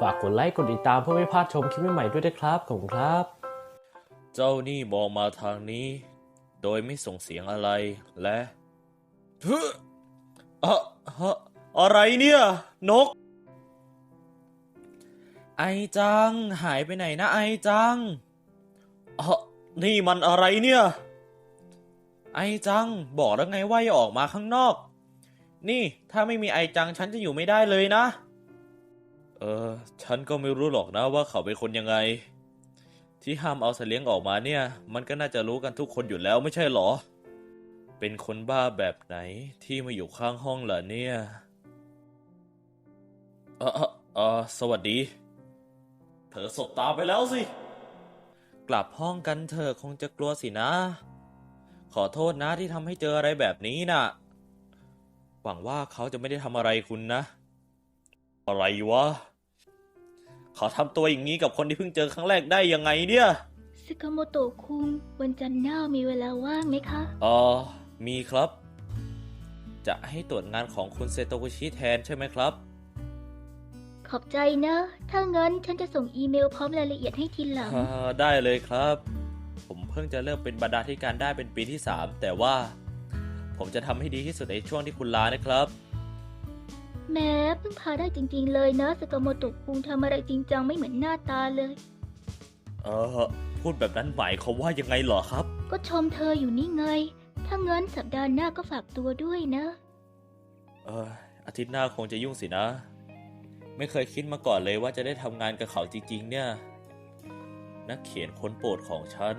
ฝากกดไลค์กดติดตามเพื่อไม่พลาดชมคลิปใหม่ๆด้วยนะครับขอบคุณครับ เจ้านี่มองมาทางนี้ โดยไม่ส่งเสียงอะไรและเฮ้ออะฮะอะไรเนี่ย นก ไอจัง หายไปไหนนะไอจังอะนี่มันอะไรเนี่ย ไอจัง บอกแล้วไงว่าอย่าออกมาข้างนอก นี่ถ้าไม่มีไอจังฉันจะอยู่ไม่ได้เลยนะ เออ ฉันก็ไม่รู้หรอกนะว่าเขาเป็นคนยังไง ที่ห้ามเอาสัตว์เลี้ยงออกมาเนี่ย มันก็น่าจะรู้กันทุกคนอยู่แล้วไม่ใช่หรอ เป็นคนบ้าแบบไหนที่มาอยู่ข้างห้องล่ะเนี่ยเออเออสวัสดี เธอสบตาไปแล้วสิ กลับห้องกันเธอคงจะกลัวสินะ ขอโทษนะที่ทำให้เจออะไรแบบนี้น่ะ หวังว่าเขาจะไม่ได้ทำอะไรคุณนะ อะไรวะ เขาทำตัวอย่างนี้กับคนที่เพิ่งเจอครั้งแรกได้ยังไงเนี่ยสกาโมโตะคุงวันจันทร์หน้ามีเวลาว่างไหมคะเออมีครับ จะให้ตรวจงานของคุณเซโตกุชิแทนใช่ไหมครับ ขอบใจนะ ถ้างั้นฉันจะส่งอีเมลพร้อมรายละเอียดให้ทีหลัง อ่าได้เลยครับ ผมเพิ่งจะเริ่มเป็นบรรณาธิการได้เป็นปีที่ 3 แต่ว่า ผมจะทำให้ดีที่สุดในช่วงที่คุณลานะครับ แม้เพิ่งพาได้จริง ๆ เลยนะสกาโมโตะคุงทำอะไรจริงจังไม่เหมือนหน้าตาเลย เออ พูดแบบนั้นหมายความว่ายังไงเหรอครับ ก็ชมเธออยู่นี่ไง ถ้างั้นสัปดาห์หน้าก็ฝากตัวด้วยนะ เอออาทิตย์หน้าคงจะยุ่งสินะ ไม่เคยคิดมาก่อนเลยว่าจะได้ทำงานกับเขาจริง ๆ เนี่ย นักเขียนคนโปรดของฉัน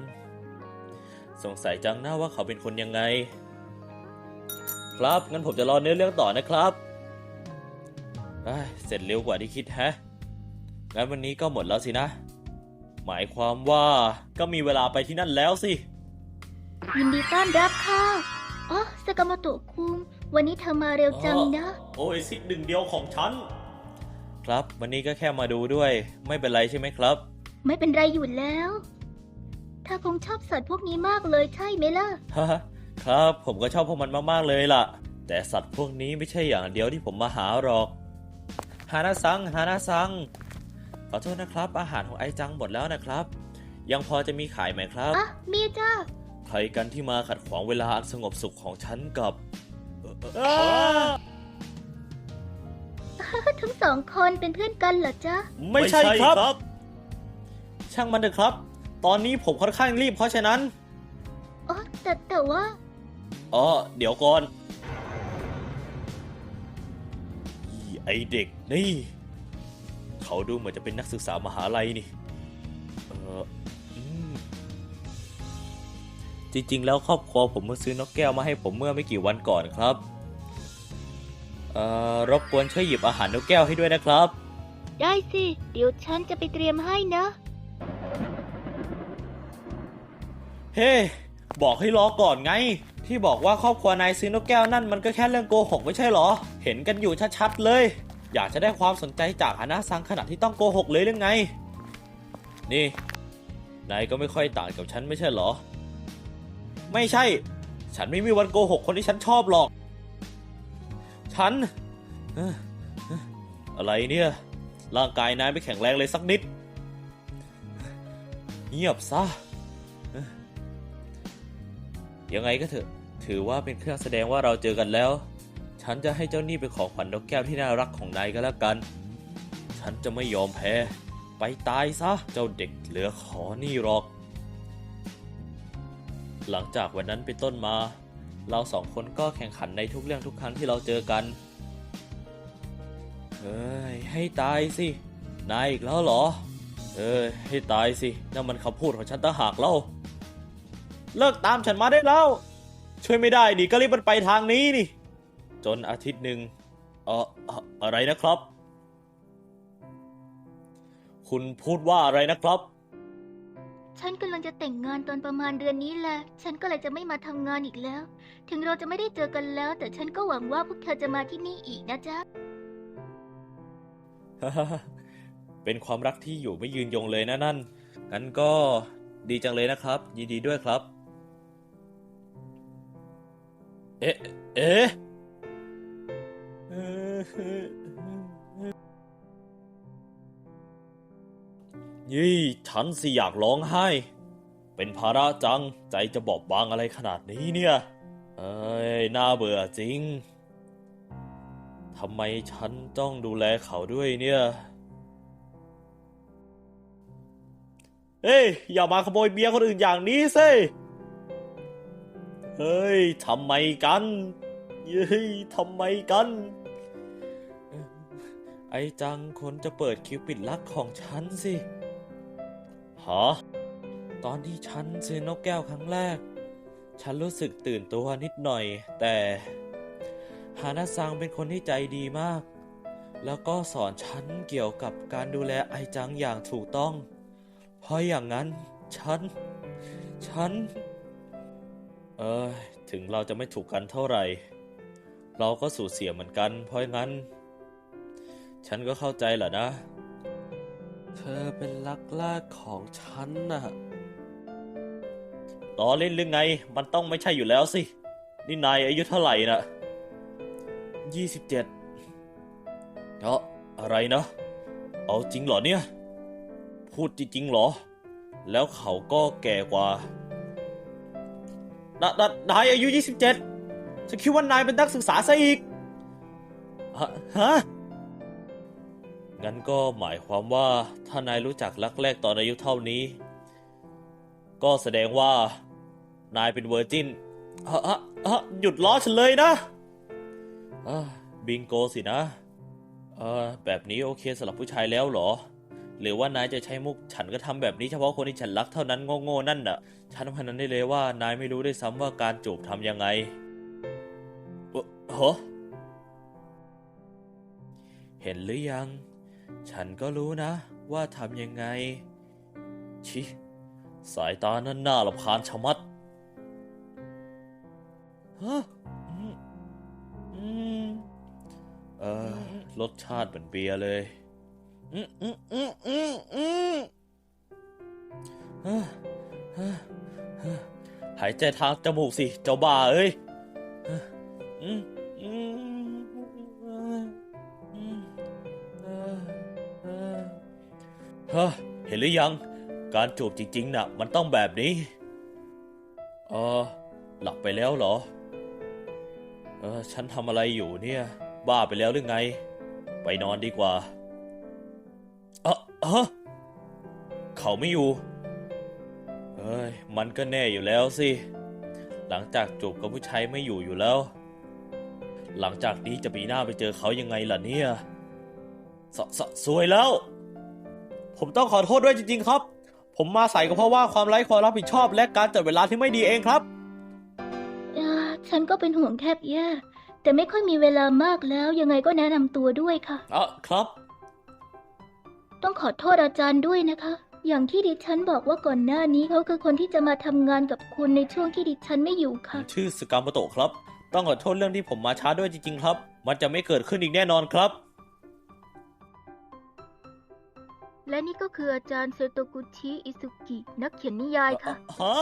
สงสัยจังหน้าว่าเขาเป็นคนยังไง ครับงั้นผมจะรอเนื้อเรื่องต่อนะครับ เอ้ยเสร็จเร็วกว่าที่คิดแฮะ งั้นวันนี้ก็หมดแล้วสินะ หมายความว่าก็มีเวลาไปที่นั่นแล้วสิ ยินดีต้อนรับค่ะ อ๋อสกาโมโตะคุงวันนี้เธอมาเร็วจังนะ โอ้ยสิทธิ์หนึ่งเดียวของฉัน ครับวันนี้ก็แค่มาดูด้วย ไม่เป็นไรใช่ไหมครับ ไม่เป็นไรอยู่แล้วเธอคงชอบสัตว์พวกนี้มากเลยใช่ไหมล่ะฮะครับผมก็ชอบพวกมันมากๆเลยล่ะ แต่สัตว์พวกนี้ไม่ใช่อย่างเดียวที่ผมมาหาหรอกฮานาซังฮานาซัง ขอโทษนะครับ อาหารของไอจังหมดแล้วนะครับ ยังพอจะมีขายไหมครับ อะ มีจ้าใครกันที่มาขัดขวางเวลาอันสงบสุขของฉันกับเอ่อทั้งสองคนเป็นเพื่อนกันเหรอจ๊ะ ไม่ใช่ครับ ช่างมันเถอะครับ ตอนนี้ผมค่อนข้างรีบเพราะฉะนั้น อ๋อ แต่แต่ว่า อ๋อ เดี๋ยวก่อน ไอเด็กนี่ เขาดูเหมือนจะเป็นนักศึกษามหาลัยนี่เอออืมจริงๆ แล้วครอบครัวผมเมื่อซื้อนกแก้วมาให้ผมเมื่อไม่กี่วันก่อนครับเอ่อรบกวนช่วยหยิบอาหารนกแก้วให้ด้วยนะครับ ได้สิ เดี๋ยวฉันจะไปเตรียมให้นะ เฮ้ บอกให้รอก่อนไง ที่บอกว่าครอบครัวนายซื้อนกแก้วนั่นมันก็แค่เรื่องโกหกไม่ใช่เหรอ เห็นกันอยู่ชัดๆเลย อยากจะได้ความสนใจจากฮานาซังขนาดที่ต้องโกหกเลยหรือไง นี่ นายก็ไม่ค่อยต่างกับฉันไม่ใช่เหรอ ไม่ใช่ ฉันไม่มีวันโกหกคนที่ฉันชอบหรอก ฉัน อะไรเนี่ย ร่างกายนายไม่แข็งแรงเลยสักนิด เงียบซะ ยังไงก็เถอะ ถือว่าเป็นเครื่องแสดงว่าเราเจอกันแล้ว ฉันจะให้เจ้านี่เป็นของขวัญนกแก้วที่น่ารักของนายก็แล้วกัน ฉันจะไม่ยอมแพ้ ไปตายซะ เจ้าเด็กเหลือขอนี่หรอก หลังจากวันนั้นเป็นต้นมา เราสองคนก็แข่งขันในทุกเรื่องทุกครั้งที่เราเจอกันเฮ้ย ให้ตายสิ นายอีกแล้วเหรอ เอ้ย ให้ตายสินั่นมันคำพูดของฉันต่างหากเล่า เลิกตามฉันมาได้แล้ว ช่วยไม่ได้ดิก็รีบมันไปทางนี้นี่ จนอาทิตย์หนึ่งเออเอ่ออะไรนะครับ คุณพูดว่าอะไรนะครับ ฉันกำลังจะแต่งงานตอนประมาณเดือนนี้แหละ ฉันก็เลยจะไม่มาทำงานอีกแล้ว ถึงเราจะไม่ได้เจอกันแล้ว แต่ฉันก็หวังว่าพวกเธอจะมาที่นี่อีกนะจ๊ะ เป็นความรักที่อยู่ไม่ยืนยงเลยนะนั่น งั้นก็ดีจังเลยนะครับ ยินดีด้วยครับ เอ๊ะ เอ๊ะ ยี่ฉันสิอยากร้องไห้ เป็นภาระจังใจจะบอบบางอะไรขนาดนี้เนี่ย เอ้ย น่าเบื่อจริงทำไมฉันต้องดูแลเขาด้วยเนี่ย เฮ้ย อย่ามาขโมยเบียร์คนอื่นอย่างนี้สิเฮ้ย ทำไมกัน เฮ้ย ทำไมกัน อจังคนจะเปิดคิวปิดลักของฉันสิ ฮะ ตอนที่ฉันซื้อนกแก้วครั้งแรก ฉันรู้สึกตื่นตัวนิดหน่อย แต่ฮานาซังเป็นคนที่ใจดีมาก แล้วก็สอนฉันเกี่ยวกับการดูแลไอจังอย่างถูกต้อง เพราะอย่างนั้น ฉัน ฉัน เออถึงเราจะไม่ถูกกันเท่าไหร่ เราก็สูญเสียเหมือนกัน เพราะงั้น ฉันก็เข้าใจแหละนะ เธอเป็นรักแรกของฉันนะล้อเล่นหรือไง มันต้องไม่ใช่อยู่แล้วสิ นี่นายอายุเท่าไหร่นะยี่สิบเจ็ดเอ้ออะไรนะ เอาจริงเหรอเนี่ย พูดจริงๆเหรอ แล้วเขาก็แก่กว่า นนนายอายุ27ฉันคิดว่านายเป็นนักศึกษาซะอีก ฮะฮะ งั้นก็หมายความว่าถ้านายรู้จักรักแรกตอนอายุเท่านี้ ก็แสดงว่า นายเป็นเวอร์จินฮะฮะฮะหยุดล้อฉันเลยนะบิงโกสินะเออแบบนี้โอเคสำหรับผู้ชายแล้วเหรอ หรือว่านายจะใช้มุกฉันก็ทำแบบนี้เฉพาะคนที่ฉันรักเท่านั้นโง่ๆนั่นน่ะ ฉันพนันได้เลยว่านายไม่รู้ด้วยซ้ำว่าการจูบทำยังไงเอ่อเห็นหรือยัง ฉันก็รู้นะ ว่าทำยังไง ชิ สายตานั่นน่ารำคาญชะมัดฮะอืมเออรสชาติเหมือนเบียร์เลย อืมอืมอืมอืมอืมหายใจทางจมูกสิ เจ้าบ้าเอ้ยอืม ฮ้อเห็นหรือยัง การจูบจริงๆน่ะ มันต้องแบบนี้เออหลับไปแล้วเหรอ เออ ฉันทำอะไรอยู่เนี่ย บ้าไปแล้วหรือไง ไปนอนดีกว่าเออเออเขาไม่อยู่ เอ้ย มันก็แน่อยู่แล้วสิ หลังจากจูบกับผู้ชายไม่อยู่อยู่แล้ว หลังจากนี้จะปีหน้าไปเจอเขายังไงล่ะเนี่ยสสสวยแล้ว ผมต้องขอโทษด้วยจริง ๆ ครับ ผมมาใส่ก็เพราะว่าความไร้ความรับผิดชอบ และการจัดเวลาที่ไม่ดีเองครับ เอ่อฉันก็เป็นห่วงแทบแย่ แต่ไม่ค่อยมีเวลามากแล้ว ยังไงก็แนะนำตัวด้วยค่ะอะครับ ต้องขอโทษอาจารย์ด้วยนะคะ อย่างที่ดิฉันบอกว่าก่อนหน้านี้เขาคือคนที่จะมาทำงานกับคุณในช่วงที่ดิฉันไม่อยู่ผมค่ะ ชื่อสกามโมโตะครับ ต้องขอโทษเรื่องที่ผมมาช้าด้วยจริง ๆ ครับ มันจะไม่เกิดขึ้นอีกแน่นอนครับ และนี่ก็คืออาจารย์เซโตกุชิอิซุกิ นักเขียนนิยายค่ะ ฮะ